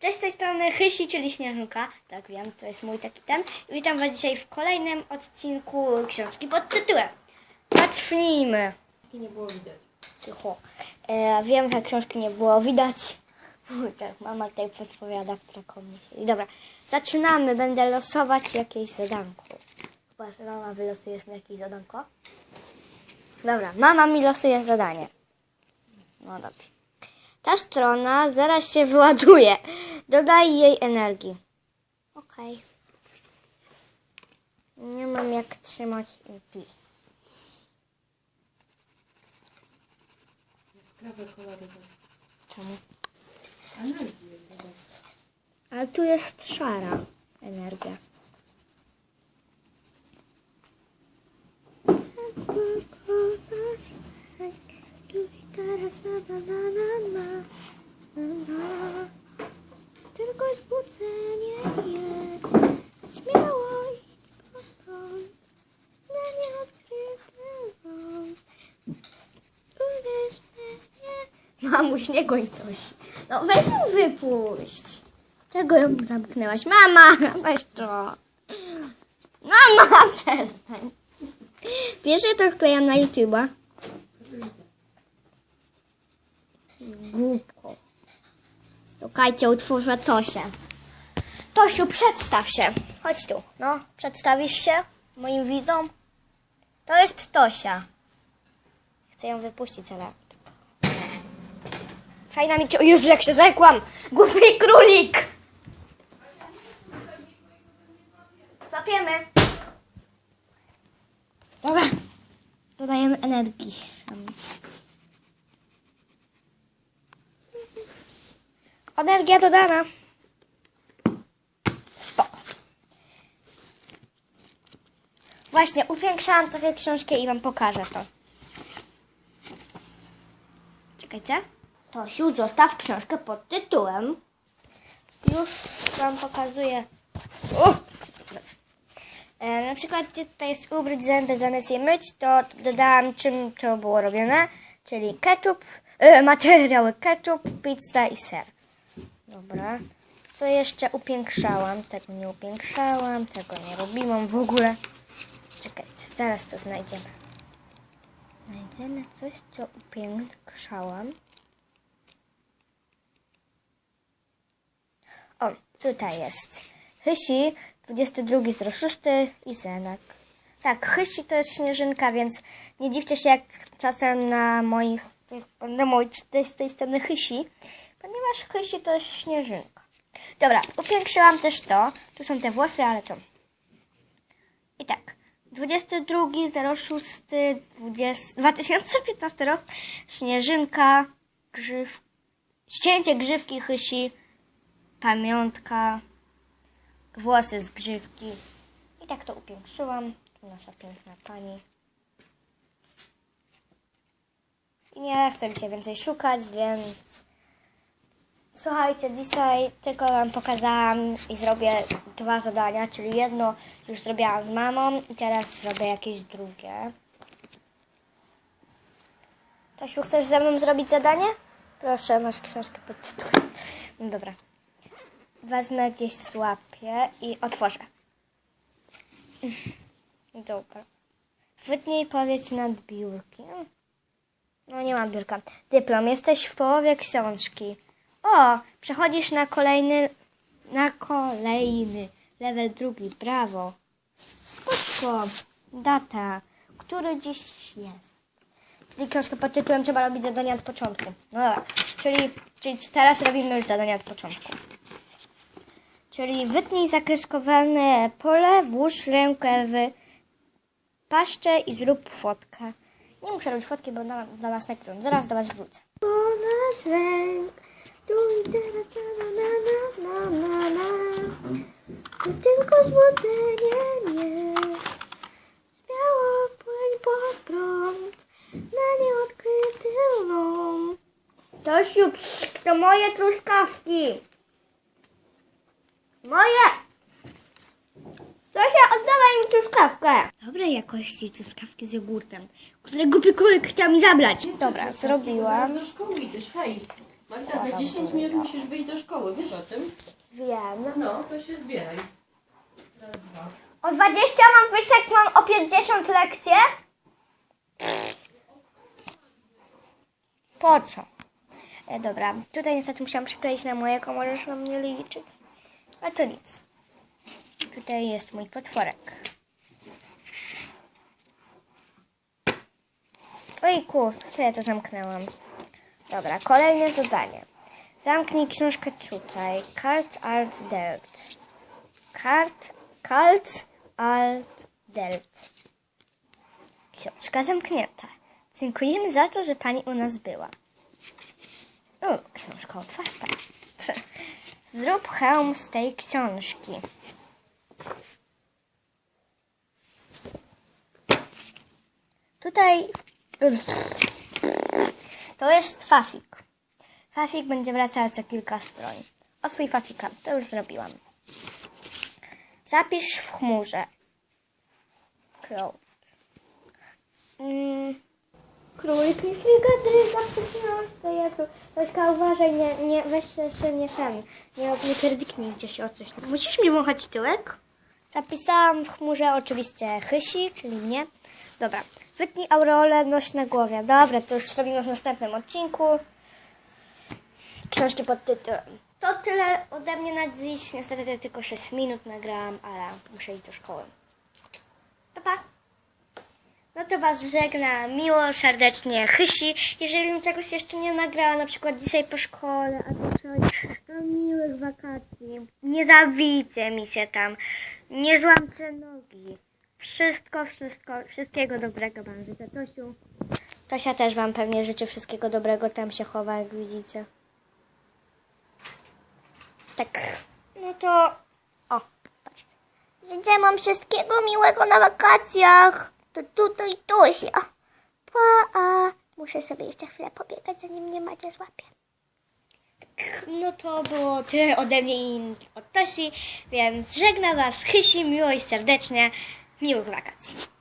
Cześć z tej strony Chysi, czyli Śnieżynka. Tak wiem, to jest mój taki ten. I witam Was dzisiaj w kolejnym odcinku książki pod tytułem Zacznijmy. I nie było widać. Cicho. E, wiem, że książki nie było widać. Uj, tak, mama tutaj podpowiada, która komuś. I dobra, zaczynamy. Będę losować jakieś zadanko. Chyba, że mama wylosujesz mi jakieś zadanko? Dobra, mama mi losuje zadanie. No dobrze. Ta strona zaraz się wyładuje. Dodaj jej energii. Okej. Nie mam jak trzymać pi. Skrawę kolorową. Czemu? Energię. dodaj. Ale tu jest szara energia. Tylko zbudzenie jest. Śmiało idź po prąd. Na nieodkryty ląd. Uwierz siebie. Mamuś, nie goń. No weź ją wypuść. Czego ją zamknęłaś? Mama, weź to. Mama, przestań. Wiesz, że to wklejam na YouTube'a? Czekajcie, utworzę Tosię. Tosiu, przedstaw się. Chodź tu. No, przedstawisz się moim widzom? To jest Tosia. Chcę ją wypuścić, ale... Fajna mi... O Jezu, jak się zwykłam! Głupi królik! Złapiemy. Dobra. Dodajemy energii. Energia dodana. Spoko. Właśnie, upiększałam trochę książkę i wam pokażę to. Czekajcie. Tosiu, zostaw książkę pod tytułem. Już wam pokazuję. E, na przykład tutaj jest ubryć zęby zamiast je myć, to dodałam czym to było robione, czyli ketchup, e, materiały ketchup, pizza i ser. Dobra. To jeszcze upiększałam, tego nie upiększałam, tego nie robiłam w ogóle. Czekajcie, zaraz to znajdziemy. Znajdziemy coś, co upiększałam. O, tutaj jest. Hysi, 2206 i Zenek. Tak, Hysi to jest śnieżynka, więc nie dziwcie się jak czasem na moich, na mojej z tej strony Hysi, ponieważ Hysi to jest śnieżynka. Dobra, upiększyłam też to. Tu są te włosy, ale to... I tak, 22.06.20 2015 rok, śnieżynka, grzyw, ścięcie grzywki Hysi, pamiątka, włosy z grzywki. I tak to upiększyłam. Tu nasza piękna pani. I nie chcę mi się więcej szukać, więc słuchajcie, dzisiaj tylko wam pokazałam i zrobię dwa zadania, czyli jedno już zrobiłam z mamą i teraz zrobię jakieś drugie. Tosiu, chcesz ze mną zrobić zadanie? Proszę, masz książkę pod tytułem. No dobra. Wezmę gdzieś złapię i otworzę. Dobra. Wytnij powiedz nad biurkiem. No nie mam biurka. Dyplom. Jesteś w połowie książki. O, przechodzisz na kolejny, na kolejny, level drugi. Brawo. Spoczko. Data. Który dziś jest? Czyli książkę pod tytułem trzeba robić zadania od początku. No dobra. Czyli, czyli teraz robimy już zadania od początku. Czyli wytnij zakreskowane pole, włóż rękę w paszczę i zrób fotkę. Nie muszę robić fotki, bo dla, dla nas nagrywam. Zaraz do Was wrócę. Nasz ręk, tu tylko złudzenie jest. Śmiało płyń pod prąd, na nieodkryty ląd. Tosiu, to moje truskawki. Moje! Zosia, oddawaj mi truskawkę. Dobrej jakości truskawki z jogurtem, które głupi królik chciał mi zabrać. Dobra, zrobiłam. Do szkoły idziesz, hej. Marta, za 10 minut musisz wyjść do szkoły, wiesz o tym? Wiem. No, to się zbieraj. Raz, dwa. O 20 mam jak mam o 50 lekcje? Po co? E, dobra, tutaj niestety musiałam przykleić na mojego, możesz na mnie liczyć. A to nic. Tutaj jest mój potworek. Ojku, co ja to zamknęłam? Dobra, kolejne zadanie. Zamknij książkę tutaj. Card Art Dirt. Kart, kalt, alt, delt. Książka zamknięta. Dziękujemy za to, że pani u nas była. O, książka otwarta. Zrób hełm z tej książki. Tutaj to jest Fafik. Fafik będzie wracał co kilka stron. O swój Fafika, to już zrobiłam. Zapisz w chmurze. Crow. Mm. Królik nie śmiga dryga przy książce. Ja tu, Tośka, uważaj, nie, nie, weź się, się nie ten, nie, nie pierdyknij gdzieś o coś. Musisz mi wąchać tyłek? Zapisałam w chmurze oczywiście chysi, czyli nie. Dobra, wytnij aureolę, noś na głowie. Dobra, to już zrobimy w następnym odcinku. Książki pod tytułem. To tyle ode mnie na dziś. Niestety tylko 6 minut nagrałam, ale muszę iść do szkoły. Pa, pa. No to Was żegna miło, serdecznie Chysi. Jeżeli bym czegoś jeszcze nie nagrała, na przykład dzisiaj po szkole, albo coś, to miłych wakacji. Nie zawijcie mi się tam. Nie złamcie nogi. Wszystko, wszystko, wszystkiego dobrego Wam życzę. Tosiu. Tosia też Wam pewnie życzy wszystkiego dobrego. Tam się chowa, jak widzicie. Tak. No to... O, patrzcie. Życzę Wam wszystkiego miłego na wakacjach. To tutaj Tosia. Pa, a. Muszę sobie jeszcze chwilę pobiegać, zanim mnie Macia złapie. No to było tyle ode mnie i od Tosi, więc żegnam Was Chysi miło i serdecznie. Miłych wakacji.